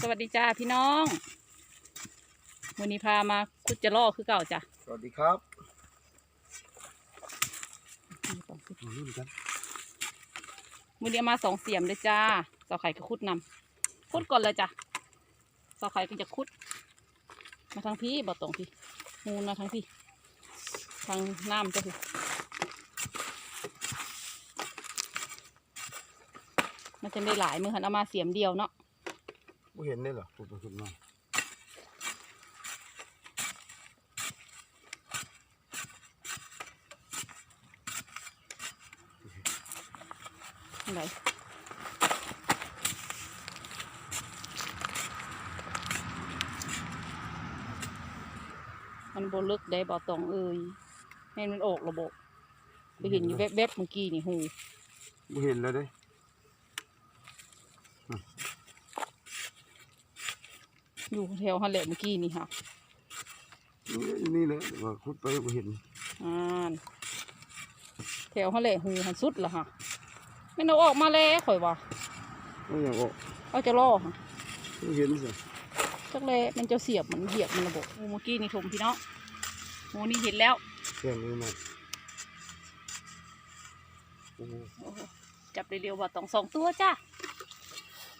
สวัสดีจ้าพี่น้องวันนี้พามาคุดจะล่อคือเก่าจ้ะสวัสดีครับนี่ต้องคุดมาลุ้นกันวันนี้เอามาสองเสียมเลยจ้าสาวไข่ก็คุดนำคุดก่อนเลยจ้ะสาวไข่ก็จะคุด มาทางพี่บ่ตรงพี่มูนมาทางพี่ ทางน้ำจ้ะพี่มันจะได้หลายมือหันเอามาเสียมเดียวเนาะ ไม่เห็นได้เหรอขุดมาขุดมาอะไรมันโบลึกได้บ่ตองเอ้ยให้มันออกระบบไปเห็นอยู่แวบๆเมื่อกี้นี่หูไม่เห็นเลยเด้ อยู่แถวฮันแหละเมื่อกี้นี่ค่ะนี่นี่เลยว่าขุดไปไม่เห็นอ่านแถวฮันแหละหูหันสุดละค่ะไม่เอาออกมาแล้วข่อยว่าไม่อยากออกเอาจะล่อค่ะไม่เห็นสิจักแลมันจะเสียบมันเหยียบมันระบบโอ้เมื่อกี้นี่ชมพี่เนาะโอ้นี่เห็นแล้วแค่นี้นะโอ้โหโอ้โหจับได้เร็วว่าต้องสองตัวจ้า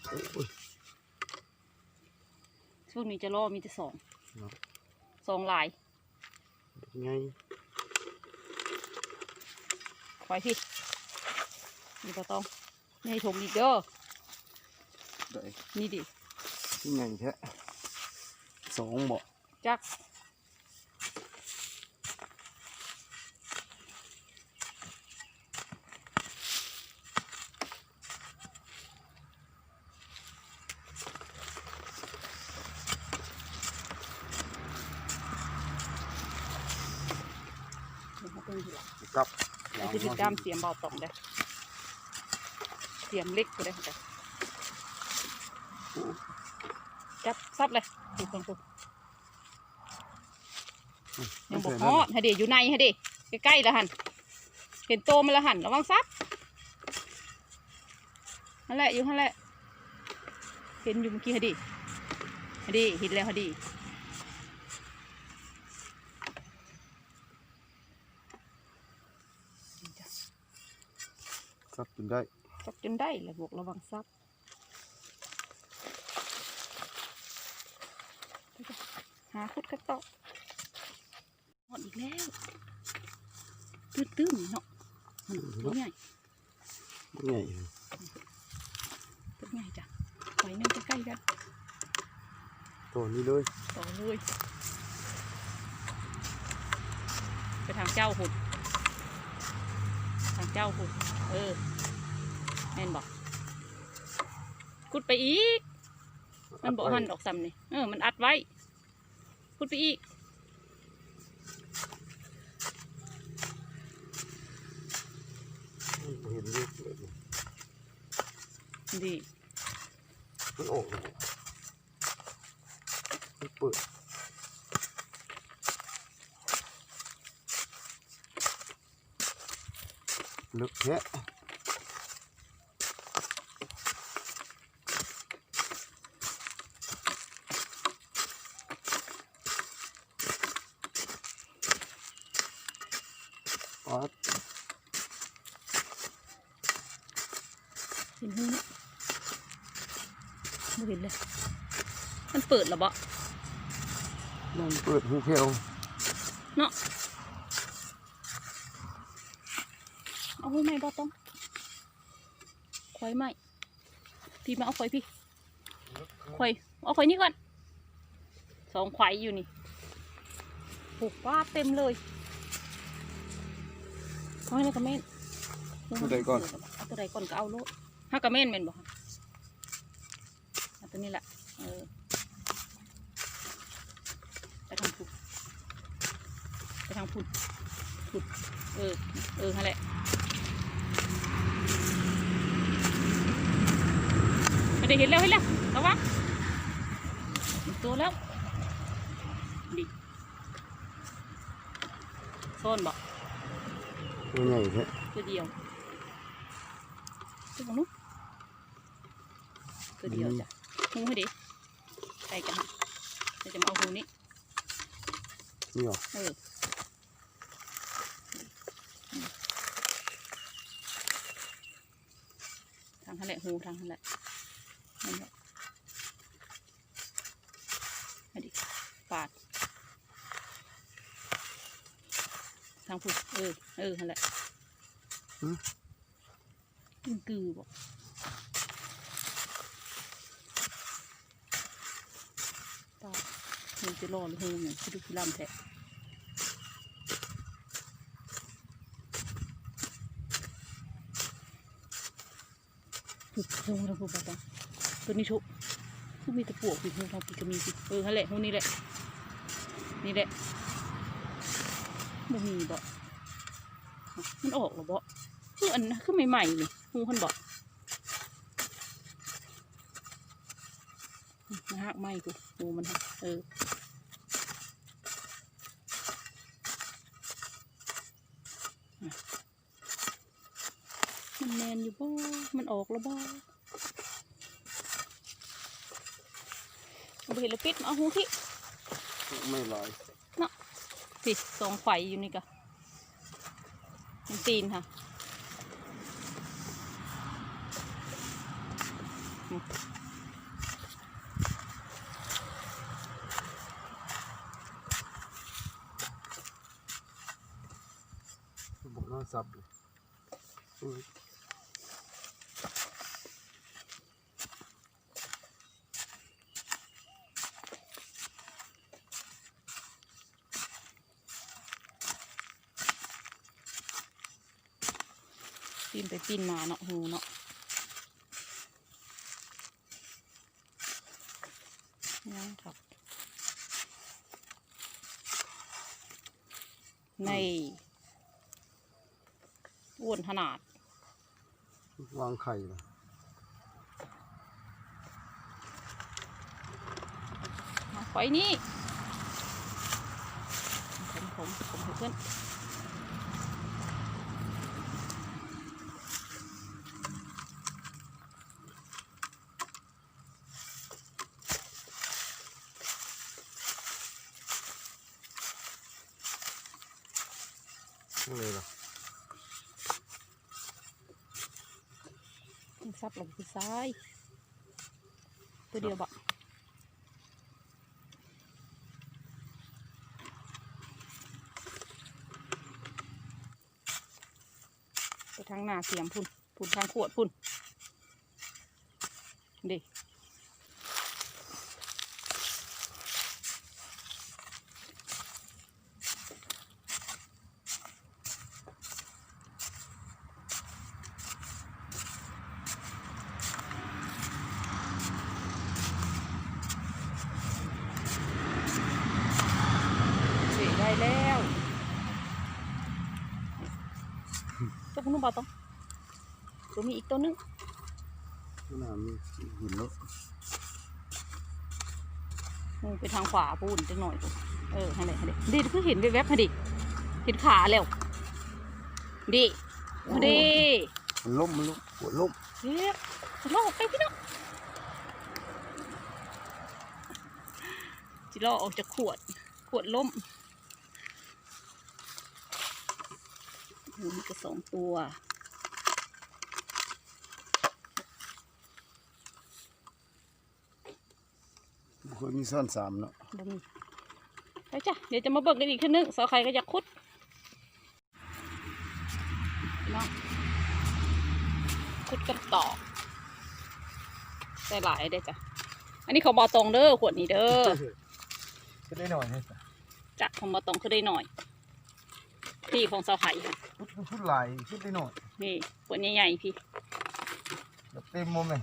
โอ้ย ช่วงนี้จะล่อมีแต่สองเนาะ สองลายไงไปพี่นี่ก็ต้องนี่ให้ชมอีกเด้อได้นี่ดิ ที่ไงแท้สองบ่จัก เดี๋ยวเขาเป็นทีหลัง ก ลับนี่ติดตามเสียมเบาตองได้อเสียมเล็กก็ได้ค่ะจับซับเลยถูคนถูกยังบอกฮอดฮะเดอยู่ในฮะเดใกล้ๆล้วหันเห็นโตมันล้วหันระวังซับนั่นแหละอยู่นั่นแหละเห็นอยู่เมื่อกี้ฮะเดฮะเดเห็นแล้วฮะเด กลับจนได้ซับจนได้เลยบอกระวังซับหาคุดกระตอกหมดอีกแล้วตื้นๆเนาะมันตัวใหญ่ไม่ไงตัวใหญ่จ้ะไว้นึงใกล้ๆกันตัวนี้เลยต่อเลยไปทางเจ้าหุ่นทาง เจ้าหุ่นเออแม่นบอกคุดไปอีก มันบอกหันออกซ้ำนี่เออ มันอัดไว้พูดไปอีกไม่เห็นเลยดีมันออกเลยมันเปิด ลึกแท้ปัดเห็นหูไหมไม่เห็นเลย มันเปิดเหรอบ่นั่นเปิดหูแควเนาะ เอาไว้ไหมบ่ต้องควายไหมพี่มาเอาควายพี่ควายเอาควายนี่ก่อนสองควายอยู่นี่ปลูกว่าเต็มเลยเอาให้เลยกระเม่นตัวใดก่อนเอาตัวใดก่อนก็เอาโลดห้ากระเม่นเป็นบ่คะเอาตัวนี้แหละเออไปทางพุ่นไปทางพุ่นพุ่นเออเออนั่นแหละ ไม่ได้เห็นแล้วเห็นแล้วระวังเห็นตัวแล้วดิโซนบอกตัวใหญ่แท้ตัวเดียวตัวของนู้นตัวเดียวจ้ะหูให้ดิใกล้กันเดี๋ยวจะมาเอาหูนี้นี่เหรอเออทางทะเลหูทางทะเล นั่นแหละมาดิปาด ทางผูเออ เออนั่นแหละมันกือบอกปาดมันจะรอหรือหูอย่างที่ดูพิลำแท้ผูกหูทางผูปาด ตัวนี้ชุบผู้มีตะปวกผูกหูทางปีกก็มีสิเออนั่นแหละหูนี่แหละ นี่แหละบ่มีบ่มันออกหรอบ่คืออันนั้นคือใหม่ๆนี่หูคนบ่มันหักไหมกูหูมันหักเออมันแมนอยู่บ่ มันออกแล้วบ่ เอาไปเห็นแล้วปิดมาเอาหูที่ไม่ลอยสิสองไข่อยู่นี่กะมันตีนค่ะบอกน่าสับเลย ปีนไปปีนมาเนาะหูเนาะยังครับในอ้วนขนาด วางไข่เลยมาไฟนี่ผมผมผมให้เพื่อน อะไรล่ะซับลงไปซ้าย ตัวเดียวบะไปทางหน้าเสียมพุ่นพุ่นทางขวดพุ่นดิสียได้แล้ว ตัวคุณนุ่มบาต้องตัวมีอีกตัวหนึงขนาดมีหินแล้วมึงไปทางขวาปูนจังหน่อยกูเออให้เลยให้เลยดิคือเห็นแวบๆพอดิเห็นขาแล้วดิพอดีมันล้มมันล้มหัวล้มเรียกจะลอกไปพี่น้องจิลอกออกจากขวด ขวดล้มโอ้ มีกระสองตัวเคยมีซ่อนสามเนาะบ่มีไปจ้ะ เดี๋ยวจะมาเบิกกันอีกทีนึงสาวใครก็อยากคุดพี่น้องคุดกับตอกได้หลายได้อจ้ะ อันนี้เขาบอตรงเด้อขวดนี้เด้อ ก็ได้หน่อยนี่จักของบอตรงคือได้หน่อย พี่ของสาวไข่ค่ะชุดชุดลายชุดได้หน่อยนี่ขวดใหญ่ๆพี่แบบเต็มมุมเลย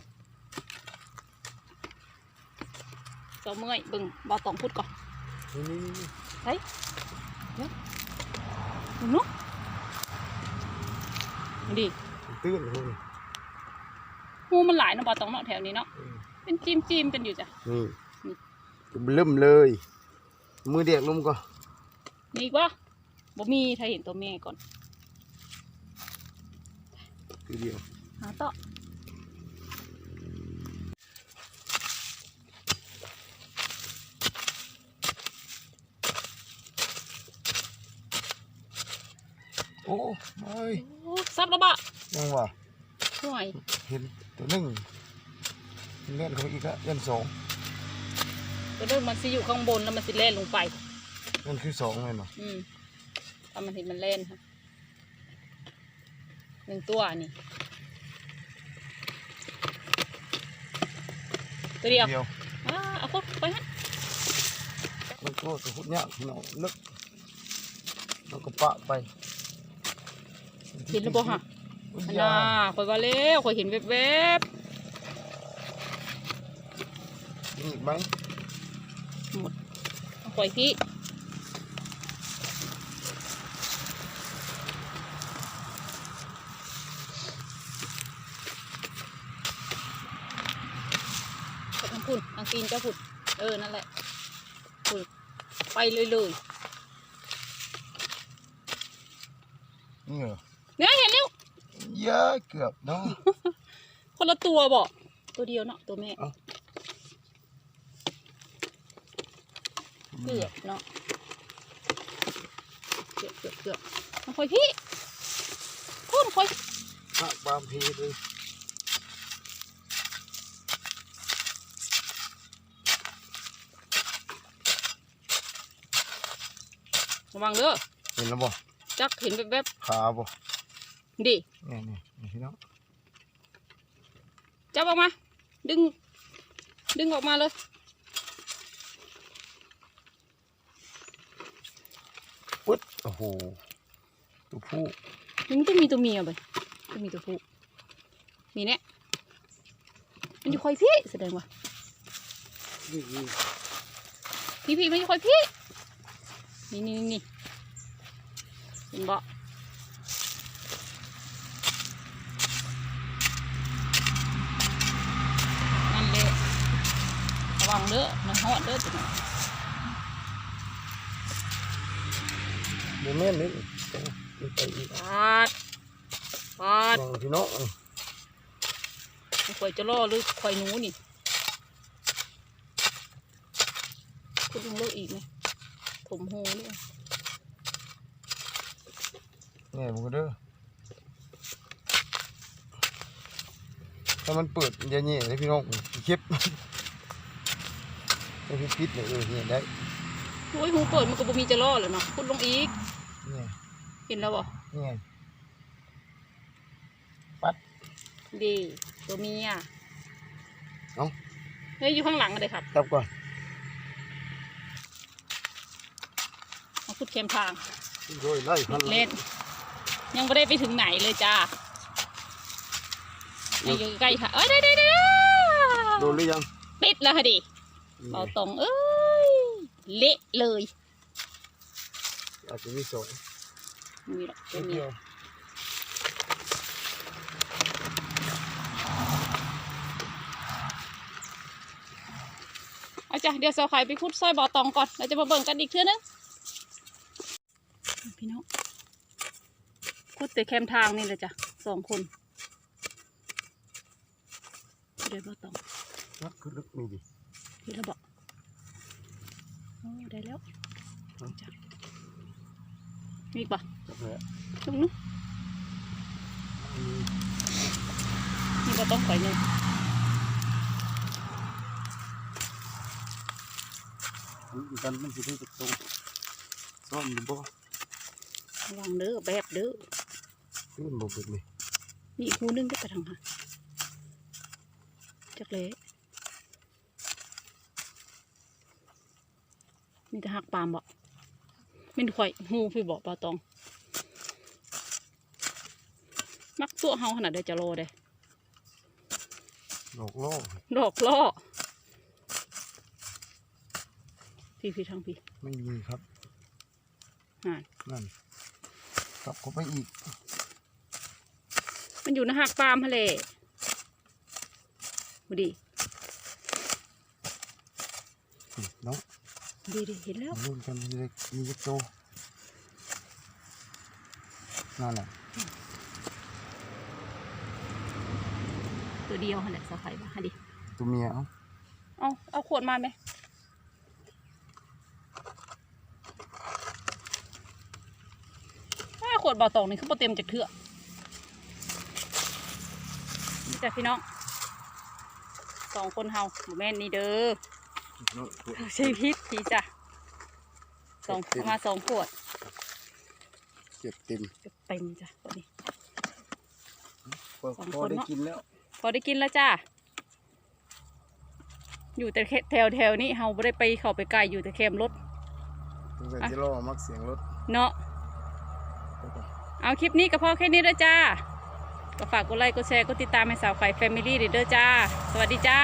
เจ้าเมื่อยเบึงบอตรงพุดก่อนนี่นี่นี่ดูเนุ๊กดิตื้นเลยหูมันหลายเนาะบอตรงเนาะแถวนี้เนาะเป็นจิ้มจิ้มๆกันอยู่จ้ะนี่เริ่มเลย มือเด็กลมก็มีอีกวะ บ่มีถ้าเห็นตัวเมียก่อนคือเดียวหาต่อโอ้ยโอ้ซับแล้วบะยังวะห่วยเห็นตัวหนึ่งเล่นเข้าอีกละเล่นสองตัวหนึ่งมันสิอยู่ข้างบนแล้วมันสิเล่นลงไปมันคือสองเลยเนาะอืม ถ้ามันเห็นมันเล่นค่ะหนึ่งตัวนี่ ตัวเดียวเดียวอ่าเอาคุดไปฮะมันก็กระพุ้เนี่ยพี่น้องลึกแล้วก็ปะไปเห็นแล้วบ่ฮะอุ๊ยอันยาน่าคอยว่าแล้วคอยเห็นแวบมีอีกไหมๆหมดเอาคอยพี่ไปทางพุ่นทาง ตีนเจ้าพุ่นเออ นั่นแหละพุ่นไปเลยเลยนี่เหรอๆเนี่ยเห็นแล้วเยอะเกือบเนาะคนละตัวบอกตัวเดียวเนาะตัวแม่เอ้าเกือบเนาะเกือบเกือบเกือบมาคอยพี่พุ่นคอยปะความพีเลย ระวังเด้อเห็นแล้วบ่จักเห็นแวบขาบ่ๆดินี่นี่นี่พี่น้องจับออกมา ดึง ดึงออกมาเลยปึ๊ดโอ้โหตัวผู้มันต้องมีตัวเมียไปต้องมีตัวผู้มีเนี่ยมันอยู่คอยพี่แสดงว่านี่นี่พี่พี่มันอยู่คอยพี่ นี่นี่นี่เห็นบ่นั่นเลยระวังเด้อมันหอดเด้อตัวนี้โมเมนต์นี้ต้องไปอีกปาดปาดลองพี่น้องข่อยจะล่อหรือข่อยหนูนี่คุณลุงเลิกอีกไหม ถมหูนี่นี่มันก็เด้อถ้ามันเปิดมันจะเงี้ยเลยพี่น้องเข็บไม่พิพิษเลยเออเนี่ยได้โอ้ยหูเปิดมันก็บ่มีจะล่อเลยเนาะคุณลงอีกเนี่ยเห็นแล้วบ่เนี่ยดีตัวเมียเอ้าเฮ้ยอยู่ข้างหลังเลยครับจับก่อน มา พุดเข็มทางโดยไล่พันเล่น ยังไม่ได้ไปถึงไหนเลยจ้ายังอยู่ใกล้ค่ะเอ้ยได้ได้ได้โดนหรือยังติดแล้วค่ะดิเบาตรงเอ้ยเละเลยอาจจะมีสองมีหรอกตัตัววเมีเดียยวเอาจ้ะเดี๋ยวเสาไข่ไปพุดซอยบ่อตองก่อนเราจะมาเบิ่งกันอีกเทื่อนึง พี่น้องพุดแต่แคมทางนี่เลยจ้ะสองคนเดี๋ยวบ่อตองนักคือลึกนี่ดิพี่ระบอกโอ้ได้แล้วจ้ะมีอีกปะจับแล้วชุบนู้นี่บ่ต้องข่อยหนึ่งมันกันมันสิได้จับตัวซ่อมหรือบ่ ระวังเด้อแบบเด้อนี่มันบ่เปิดนี่มีอีกคู่นึงก็ไปทางหาจักเละมีแต่หักปาล์มบ่ไม่นข่อยหูพี่บอกปลาตอง มักตัวเฮาขนาดได้จะโลได้หลอกล่อดอกล่อพี่พี่ทางพี่ ไม่มีครับอ่านั่น กลับเข้าไปอีก มันอยู่ในหักปาล์มทะเลดูดินี่เนาะดีดิเห็นแล้วรุ่นกันมีเล็กมีเล็กโตนั่นแหละตัวเดียวหั่นแหละสะไข่บ้าดิตัวเมียเอ้าเอาเอาขวดมาไหมแม่ข วดบ่อตองนี่คือบ่เต็มจากเถื่อนี่จ้ะพี่น้องสองคนเฮาบ่แม่นนี่เด้อเนาะขวดใช่พิษพี่จ้ะสองประมาณสองขวดเก็บเต็มเกือบเต็มจ้ะตัวนี้พอสองพอคนได้เนาะกินแล้ว พอได้กินแล้วจ้าอยู่แต่แถวแถวๆนี้เฮาไม่ได้ไปเข้าไปไกลอยู่แต่แคมป์รถสงสัยอะจะรอมักเสียงรถ เนาะ เอาคลิปนี้ก็พอแค่นี้เด้อจ้า ก็ฝากกดไลค์กดแชร์กดติดตามให้สาวไข่แฟมิลี่เด้อจ้า สวัสดีจ้า